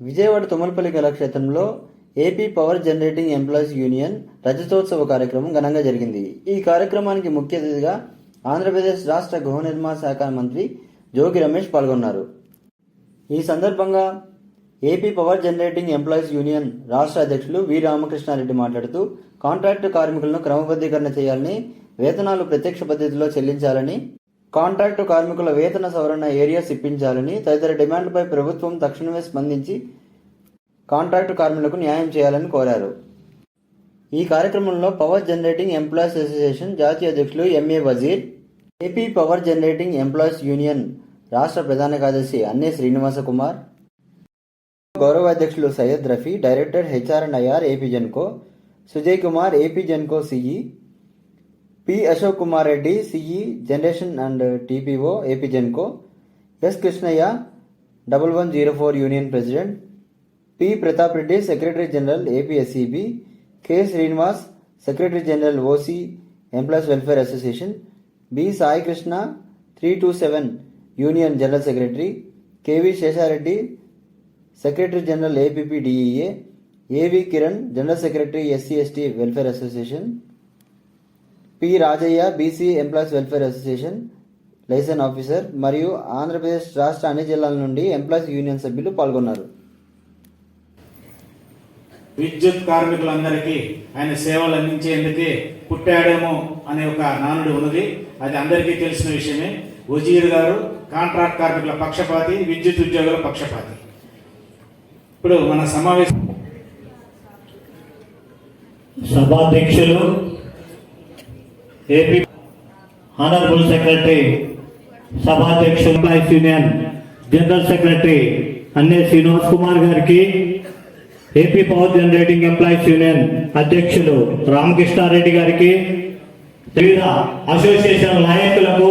విజయవాడ తుమ్మలపల్లి కళాక్షేత్రంలో AP power generating employees union రజతోత్సవ కార్యక్రమం ఘనంగా జరిగింది. ఈ కార్యక్రమానికి ముఖ్య అతిథిగా ఆంధ్రప్రదేశ్ రాష్ట్ర గృహ నిర్మాణ శాఖ మంత్రి జోగి రమేష్ పాల్గొన్నారు. ఈ సందర్భంగా AP power generating employees union రాష్ట్ర అధ్యక్షులు వి రామకృష్ణారెడ్డి మాట్లాడుతూ కాంట్రాక్టు కార్మికులను క్రమబద్ధీకరణ చేయాలని వేతనాలు ప్రత్యక్ష పద్ధతిలో చెల్లించాలని కాంట్రాక్టు కార్మికుల వేతన సవరణ ఏరియాస్ ఇప్పించాలని తదితర డిమాండ్లపై ప్రభుత్వం తక్షణమే స్పందించి కాంట్రాక్టు కార్మికులకు న్యాయం చేయాలని కోరారు. ఈ కార్యక్రమంలో పవర్ జనరేటింగ్ ఎంప్లాయీస్ అసోసియేషన్ జాతీయ అధ్యక్షులు MA Wazir AP power generating employees union రాష్ట్ర ప్రధాన కార్యదర్శి అన్నే శ్రీనివాస కుమార్ గౌరవ అధ్యక్షులు Syed Rafi director HR and IR AP Genco Sujay Kumar AP Genco CE P Ashok Kumar Reddy CE generation and TPO AP Genco. S Krishnaiah double one zero four union president. P Pratap Reddy secretary general APSCB K Srinivas secretary general OC employees welfare association. B Sai Krishna three two seven union general secretary. KV Seshareddy secretary general APPDEA AV Kiran general secretary SC ST welfare association. P Rajaiah BC employees welfare association liaison officer మరియు ఆంధ్రప్రదేశ్ రాష్ట్ర అన్ని జిల్లాల నుండి employees union సభ్యులు పాల్గొన్నారు. విద్యుత్ కార్మికులందరికీ ఆయన సేవలు అందించేందుకే పుట్టాడేమో అనే ఒక నానుడి ఉన్నది. అది అందరికీ తెలిసిన విషయమే. వజీర్ గారు కాంట్రాక్ట్ కార్మికుల పక్షపాతి విద్యుత్ ఉద్యోగుల పక్షపాతి. ఇప్పుడు మన సమావేశం సభాధ్యక్షులు ఏపీ ఆనరబుల్ సెక్రటరీ సభాధ్యక్షులు employees union general secretary Anne Srinivas Kumar గారికి AP power generating employees union అధ్యక్షులు రామకృష్ణారెడ్డి గారికి వివిధ అసోసియేషన్ నాయకులకు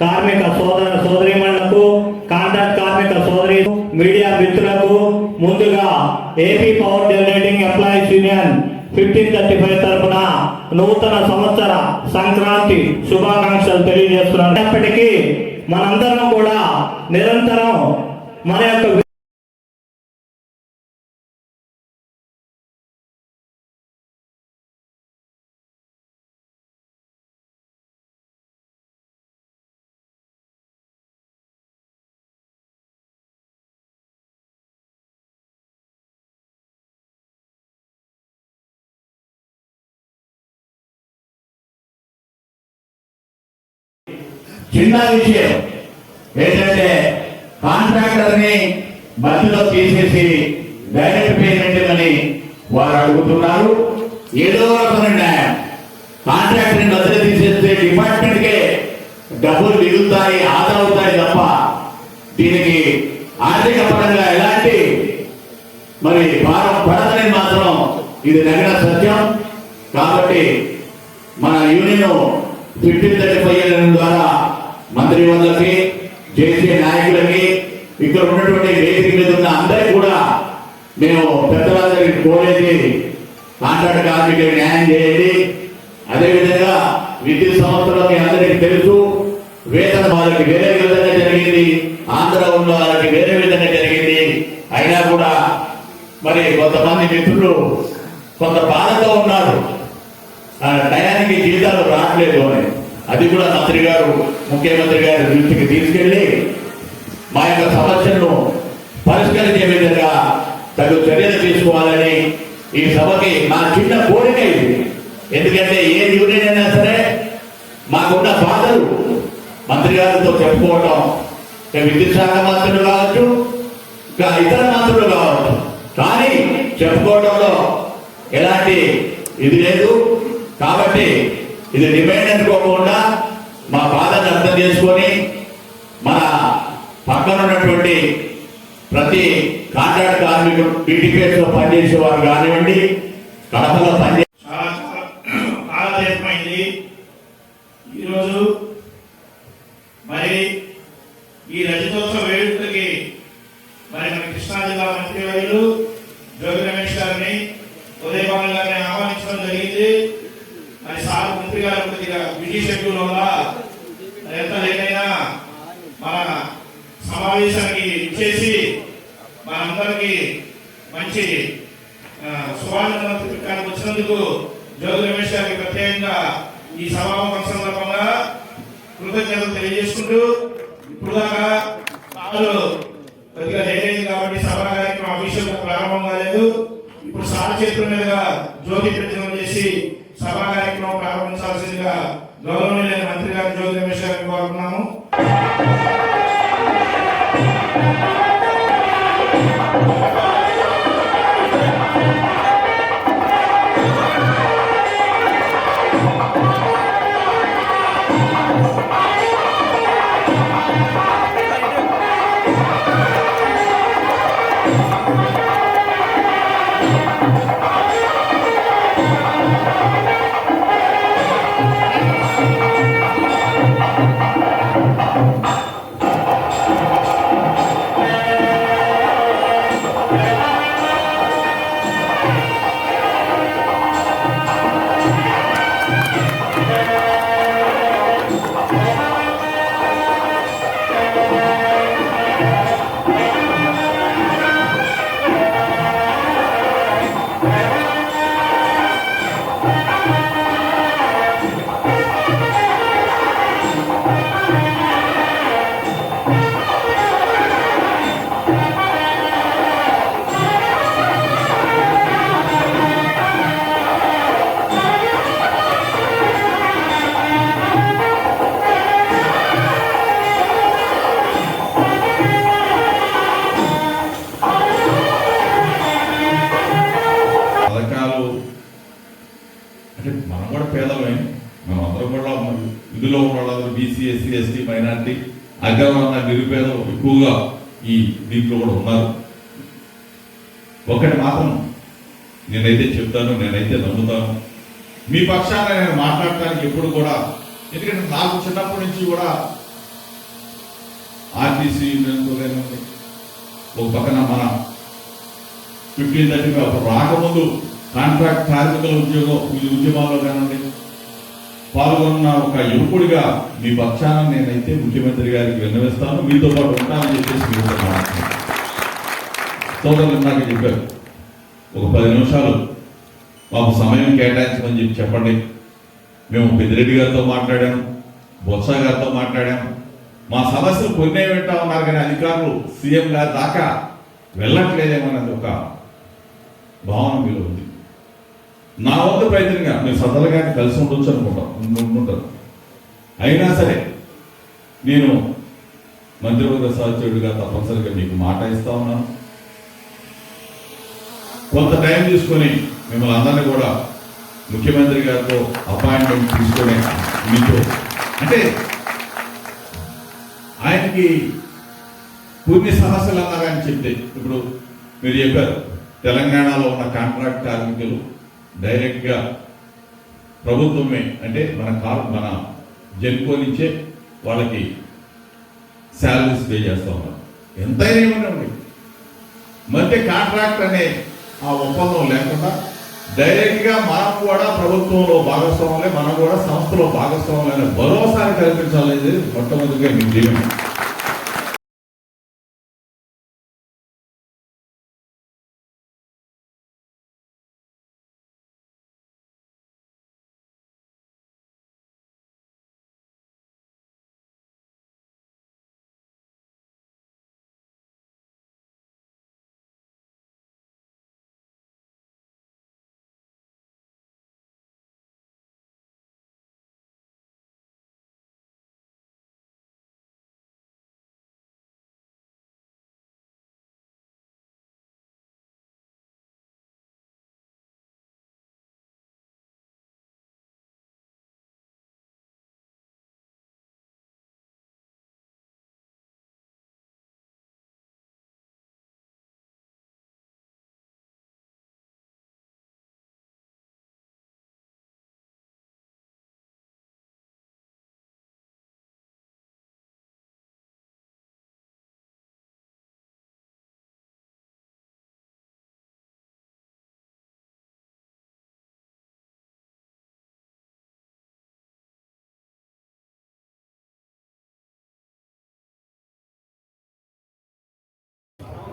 కార్మిక సోదర సోదరిమణులకు కాంట్రాక్ట్ కార్మిక సోదరి మీడియా మిత్రులకు ముందుగా AP power generating employees union fifteen thirty five తరఫున నూతన సంవత్సర సంక్రాంతి శుభాకాంక్షలు తెలియజేస్తున్నాను. అయినప్పటికీ మనందరం కూడా నిరంతరం మన యొక్క చిన్న విషయం. ఏంటంటే కాంట్రాక్టర్ని మధ్యలో తీసేసి డైరెక్ట్ పేమెంట్ అని వారు అడుగుతున్నారు. ఏదో రకమైన న్యాయం. కాంట్రాక్టర్ని మధ్యలో తీసేస్తే డిపార్ట్మెంట్ కే డబ్బులు మిగులుతాయి ఆదా అవుతాయి తప్ప దీనికి ఆర్థిక పరంగా ఎలాంటి మరి భారం పడదని మాత్రం ఇది నగర సత్యం. కాబట్టి మన యూనియన్ ఫిఫ్టీన్ థర్టీ ఫైవ్ ద్వారా మంత్రి వాళ్ళకి జేసీ నాయకులకి ఇక్కడ ఉన్నటువంటి వేదిక మీద ఉన్న అందరికి కూడా మేము పెద్దలందరికీ కోరేది కాంట్రాక్ట్ కార్మికులకు న్యాయం చేయండి. అదేవిధంగా విద్యుత్ సంస్థలో మీ అందరికీ తెలుసు వేతన వాళ్ళకి వేరే విధంగా జరిగింది ఆంధ్ర ఉన్న వాళ్ళకి వేరే విధంగా జరిగింది. అయినా కూడా మరి కొంతమంది మిత్రులు కొంత బాధతో ఉన్నారు. టయానికి జీతాలు రావట్లేదు అని. అది కూడా మంత్రి గారు ముఖ్యమంత్రి గారి దృష్టికి తీసుకెళ్ళి మా యొక్క సమస్యలను పరిష్కరించే విధంగా తగు చర్యలు తీసుకోవాలని ఈ సభకి మా చిన్న కోరిక ఇది. ఎందుకంటే ఏ యూనియన్ అయినా సరే మాకున్న బాధలు మంత్రి గారితో చెప్పుకోవటం విద్యుత్ శాఖ మంత్రులు కావచ్చు ఇంకా ఇతర మంత్రులు కావచ్చు. కానీ చెప్పుకోవడంలో ఎలాంటి ఇది లేదు. కాబట్టి ఇది డిమాండ్ అనుకోకుండా మా బాధను అర్థం చేసుకొని మన పక్కన ఉన్నటువంటి ప్రతి కాంట్రాక్ట్ కార్మికుడు బీటీపీఎస్లో పనిచేసే వారు కానివ్వండి కడపలో పనిచే చాలా చాలా కాలదేశమైంది ఈరోజు మరి ఈ రజతోత్సవ వేడుకకి మరి మన కృష్ణా జిల్లా మంత్రివర్యులు జోగి రమేష్ గారిని ఉదయభాను గారిని ఆహ్వానించడం జరిగింది మరి సార్ మంత్రి గారు కొద్దిగా బిజీ షెడ్యూల్ వల్ల మరి ఎంత లేకైనా మన సమావేశానికి ఇచ్చేసి మనందరికీ మంచి సువర్ణ శుభానందనకు వచ్చినందుకు జోగి రమేష్ గారికి ప్రత్యేకంగా ఈ సమావేశం సందర్భంగా కృతజ్ఞతలు తెలియజేసుకుంటూ ఇప్పుడు దాకా కాలు కొద్దిగా లేలేదు కాబట్టి సభా కార్యక్రమం అఫీషియల్ ప్రారంభం కాలేదు. ఇప్పుడు సార్ చేతుల మీదుగా జ్యోతి ప్రతిమం చేసి సభా కార్యక్రమం ప్రారంభించాల్సిందిగా గౌరవనీయ మంత్రి గారు Yeah. అంటే మనం కూడా పేదలమే? మనం అందరం కూడా ఇందులో ఉన్న వాళ్ళందరూ బీసీ ఎస్సీ ఎస్టీ మైనార్టీ అగ్రవర్ణ నిరుపేదలు ఎక్కువగా ఈ దీంట్లో కూడా ఉన్నారు. ఒకటి మాత్రం నేనైతే చెప్తాను నేనైతే నమ్ముతాను. మీ పక్షాన నేను మాట్లాడటానికి ఎప్పుడు కూడా ఎందుకంటే నాకు చిన్నప్పటి నుంచి కూడా ఆర్టీసీ యూనియన్తో ఒక పక్కన మన ఫిఫ్టీన్ థర్టీ అప్పుడు రాకముందు కాంట్రాక్ట్ కార్మికుల ఉద్యోగం ఈ ఉద్యమాల్లో కానివ్వండి పాల్గొన్న ఒక యువకుడిగా మీ పక్షాన నేనైతే ముఖ్యమంత్రి గారికి విన్నవిస్తాను. మీతో పాటు ఉంటానని చెప్పేసి మీతో సోదరులు నాకు చెప్పారు ఒక పది నిమిషాలు మాకు సమయం కేటాయించమని చెప్పి చెప్పండి. మేము పెద్దిరెడ్డి గారితో మాట్లాడాము బొత్స గారితో మాట్లాడాము మా సమస్యలు కొన్నే వింటా ఉన్నారు కానీ అధికారులు సీఎం గారి దాకా వెళ్ళట్లేదేమన్నది ఒక భావన మీలో ఉంది. నా వంతు ప్రయత్నంగా మేము సదలు గారిని కలిసి ఉండొచ్చు అనుకుంటాం. ఉంటుంటారు అయినా సరే నేను మంత్రివర్గ సహచరుడిగా తప్పనిసరిగా మీకు మాట ఇస్తా ఉన్నాను. కొంత టైం తీసుకొని మిమ్మల్ని అందరినీ కూడా ముఖ్యమంత్రి గారితో అపాయింట్మెంట్ తీసుకునే మీతో అంటే ఆయనకి కొన్ని సమస్యలు అన్నారని చెప్తే ఇప్పుడు మీరు చెప్పారు తెలంగాణలో ఉన్న కాంట్రాక్ట్ కార్మికులు డైరెక్ట్గా ప్రభుత్వమే అంటే మన కార్ మన జెన్కో నుంచే వాళ్ళకి శాలరీస్ పే చేస్తా ఉన్నారు. ఎంతైనా ఏమన్నా మధ్య కాంట్రాక్ట్ అనే ఆ ఒప్పందం లేకుండా డైరెక్ట్గా మనం కూడా ప్రభుత్వంలో భాగస్వాములే మనం కూడా సంస్థలో భాగస్వాములైన భరోసాని కల్పించాలనేది మొట్టమొదటిగా మీ డిమాండ్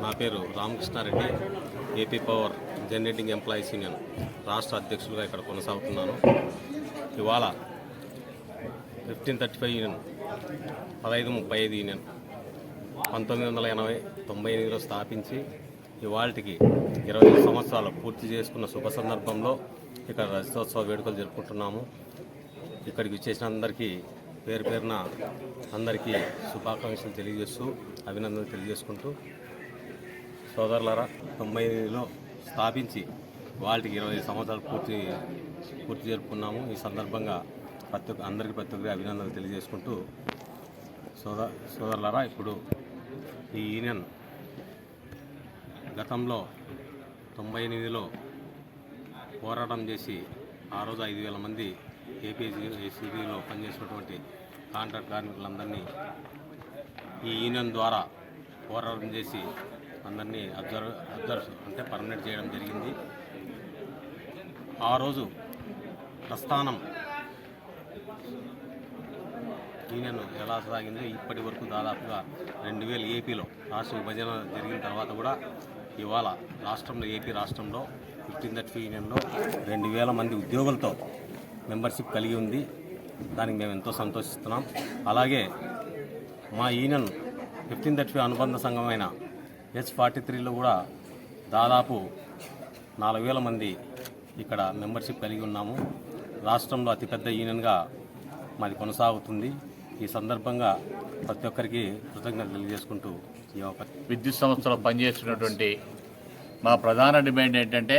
నా పేరు Ramakrishnareddy AP power generating employees union రాష్ట్ర అధ్యక్షులుగా ఇక్కడ కొనసాగుతున్నాను. ఇవాళ ఫిఫ్టీన్ థర్టీ ఫైవ్ యూనియన్ పదహైదు ముప్పై ఐదు యూనియన్ పంతొమ్మిది వందల ఎనభై తొంభై ఎనిమిదిలో స్థాపించి ఇవాళకి ఇరవై ఐదు సంవత్సరాలు పూర్తి చేసుకున్న శుభ సందర్భంలో ఇక్కడ రజతోత్సవ వేడుకలు జరుపుకుంటున్నాము. ఇక్కడికి వచ్చేసిన అందరికీ పేరు పేరున అందరికీ శుభాకాంక్షలు తెలియజేస్తూ అభినందనలు తెలియజేసుకుంటూ సోదరులరా తొంభై ఎనిమిదిలో స్థాపించి వాళ్ళకి ఇరవై ఐదు సంవత్సరాలు పూర్తి పూర్తి జరుపుకున్నాము. ఈ సందర్భంగా ప్రతి ఒక్క అందరికీ ప్రతి ఒక్కరి అభినందనలు తెలియజేసుకుంటూ సోదర సోదరులరా ఇప్పుడు ఈ యూనియన్ గతంలో తొంభై ఎనిమిదిలో పోరాటం చేసి ఆ రోజు ఐదు వేల మంది ఏపీజీ ఏసీబీలో పనిచేసినటువంటి కాంట్రాక్ట్ కార్మికులందరినీ ఈ యూనియన్ ద్వారా పోరాటం చేసి అందరినీ అబ్జర్వ్ అబ్జర్వ్ అంటే పర్మనెంట్ చేయడం జరిగింది. ఆ రోజు ప్రస్థానం యూనియన్ ఎలా సాగిందో ఇప్పటి వరకు దాదాపుగా రెండు వేల ఏపీలో రాష్ట్ర విభజన జరిగిన తర్వాత కూడా ఇవాళ రాష్ట్రంలో ఏపీ రాష్ట్రంలో ఫిఫ్టీన్ థర్టీ యూనియన్లో రెండు వేల మంది ఉద్యోగులతో మెంబర్షిప్ కలిగి ఉంది. దానికి మేము ఎంతో సంతోషిస్తున్నాం. అలాగే మా యూనియన్ ఫిఫ్టీన్ థర్టీ అనుబంధ సంఘమైన ఎస్ ఫార్టీ త్రీలో కూడా దాదాపు నాలుగు వేల మంది ఇక్కడ మెంబర్షిప్ కలిగి ఉన్నాము. రాష్ట్రంలో అతిపెద్ద యూనియన్గా మాది కొనసాగుతుంది. ఈ సందర్భంగా ప్రతి ఒక్కరికి కృతజ్ఞతలు తెలియజేసుకుంటూ ఈ అవకాశం. విద్యుత్ సంస్థలో పనిచేస్తున్నటువంటి మా ప్రధాన డిమాండ్ ఏంటంటే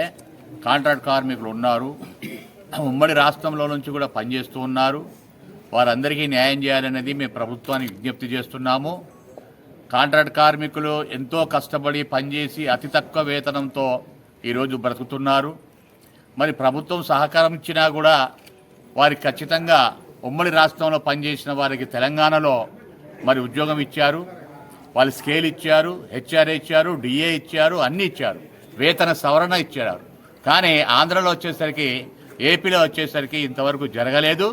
కాంట్రాక్ట్ కార్మికులు ఉన్నారు. ఉమ్మడి రాష్ట్రంలో నుంచి కూడా పనిచేస్తూ ఉన్నారు. వారందరికీ న్యాయం చేయాలనేది మేము ప్రభుత్వానికి విజ్ఞప్తి చేస్తున్నాము. కాంట్రాక్ట్ కార్మికులు ఎంతో కష్టపడి పనిచేసి అతి తక్కువ వేతనంతో ఈరోజు బ్రతుకుతున్నారు. మరి ప్రభుత్వం సహకారం ఇచ్చినా కూడా వారికి ఖచ్చితంగా ఉమ్మడి రాష్ట్రంలో పనిచేసిన వారికి తెలంగాణలో మరి ఉద్యోగం ఇచ్చారు. వాళ్ళు స్కేల్ ఇచ్చారు హెచ్ఆర్ఏ ఇచ్చారు డిఏ ఇచ్చారు అన్నీ ఇచ్చారు. వేతన సవరణ ఇచ్చారు. కానీ ఆంధ్రలో వచ్చేసరికి ఏపీలో వచ్చేసరికి ఇంతవరకు జరగలేదు.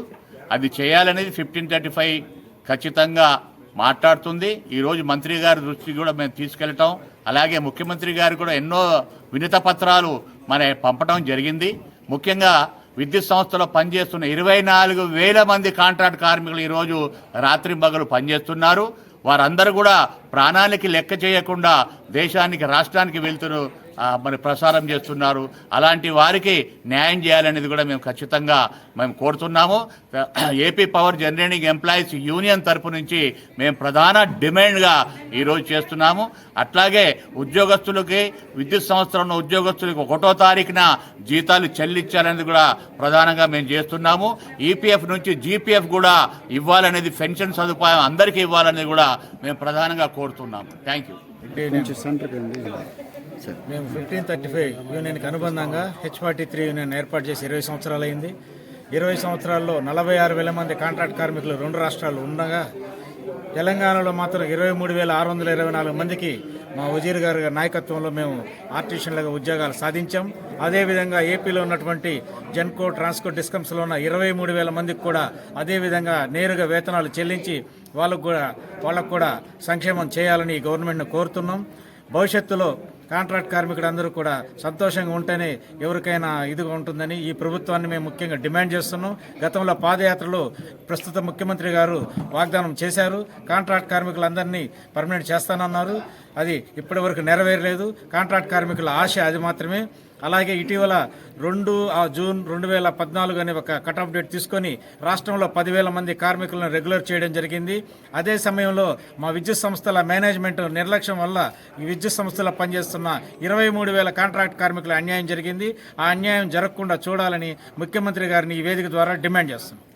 అది చేయాలనేది ఫిఫ్టీన్ థర్టీ ఫైవ్ ఖచ్చితంగా మాట్లాడుతుంది. ఈరోజు మంత్రి గారి దృష్టికి కూడా మేము తీసుకెళ్ళటం అలాగే ముఖ్యమంత్రి గారు కూడా ఎన్నో వినత పత్రాలు మన పంపటం జరిగింది. ముఖ్యంగా విద్యుత్ సంస్థలో పనిచేస్తున్న ఇరవై నాలుగు వేల మంది కాంట్రాక్ట్ కార్మికులు ఈరోజు రాత్రి పగలు పనిచేస్తున్నారు. వారందరూ కూడా ప్రాణానికి లెక్క చేయకుండా దేశానికి రాష్ట్రానికి వెళ్తున్నారు మరి ప్రసారం చేస్తున్నారు. అలాంటి వారికి న్యాయం చేయాలనేది కూడా మేము ఖచ్చితంగా మేము కోరుతున్నాము. AP power generating employees union తరపు నుంచి మేము ప్రధాన డిమాండ్గా ఈరోజు చేస్తున్నాము. అట్లాగే ఉద్యోగస్తులకి విద్యుత్ సంస్థలో ఉన్న ఉద్యోగస్తులకి ఒకటో తారీఖున జీతాలు చెల్లించాలనేది కూడా ప్రధానంగా మేము చేస్తున్నాము. ఈపీఎఫ్ నుంచి జీపీఎఫ్ కూడా ఇవ్వాలనేది పెన్షన్ సదుపాయం అందరికీ ఇవ్వాలనేది కూడా మేము ప్రధానంగా కోరుతున్నాము. Thank you. మేము ఫిఫ్టీన్ థర్టీ ఫైవ్ యూనియన్కి అనుబంధంగా హెచ్ ఫార్టీ త్రీ యూనియన్ ఏర్పాటు చేసి ఇరవై సంవత్సరాలు అయింది. ఇరవై సంవత్సరాల్లో నలభై ఆరు వేల మంది కాంట్రాక్ట్ కార్మికులు రెండు రాష్ట్రాలు ఉండగా తెలంగాణలో మాత్రం ఇరవై మూడు వేల ఆరు వందల ఇరవై నాలుగు మందికి మా వజీర్ గారి నాయకత్వంలో మేము ఆర్టిషన్లుగా ఉద్యోగాలు సాధించాం. అదేవిధంగా ఏపీలో ఉన్నటువంటి జెన్కో ట్రాన్స్కో డిస్కమ్స్లో ఉన్న ఇరవై మూడు వేల మందికి కూడా అదేవిధంగా నేరుగా వేతనాలు చెల్లించి వాళ్ళకు కూడా వాళ్ళకు కూడా సంక్షేమం చేయాలని గవర్నమెంట్ను కోరుతున్నాం. భవిష్యత్తులో కాంట్రాక్ట్ కార్మికులందరూ కూడా సంతోషంగా ఉంటేనే ఎవరికైనా ఇదిగా ఉంటుందని ఈ ప్రభుత్వాన్ని మేము ముఖ్యంగా డిమాండ్ చేస్తున్నాం. గతంలో పాదయాత్రలో ప్రస్తుత ముఖ్యమంత్రి గారు వాగ్దానం చేశారు. కాంట్రాక్ట్ కార్మికులందరినీ పర్మనెంట్ చేస్తానన్నారు. అది ఇప్పటి వరకు నెరవేరలేదు. కాంట్రాక్ట్ కార్మికుల ఆశ అది మాత్రమే. అలాగే ఇటీవల రెండు ఆ జూన్ రెండు వేల పద్నాలుగు అనే ఒక కట్ ఆఫ్ డేట్ తీసుకొని రాష్ట్రంలో పదివేల మంది కార్మికులను రెగ్యులర్ చేయడం జరిగింది. అదే సమయంలో మా విద్యుత్ సంస్థల మేనేజ్మెంట్ నిర్లక్ష్యం వల్ల ఈ విద్యుత్ సంస్థలో పనిచేస్తున్న ఇరవై మూడు వేల కాంట్రాక్ట్ కార్మికుల అన్యాయం జరిగింది. ఆ అన్యాయం జరగకుండా చూడాలని ముఖ్యమంత్రి గారిని ఈ వేదిక ద్వారా డిమాండ్ చేస్తున్నాం.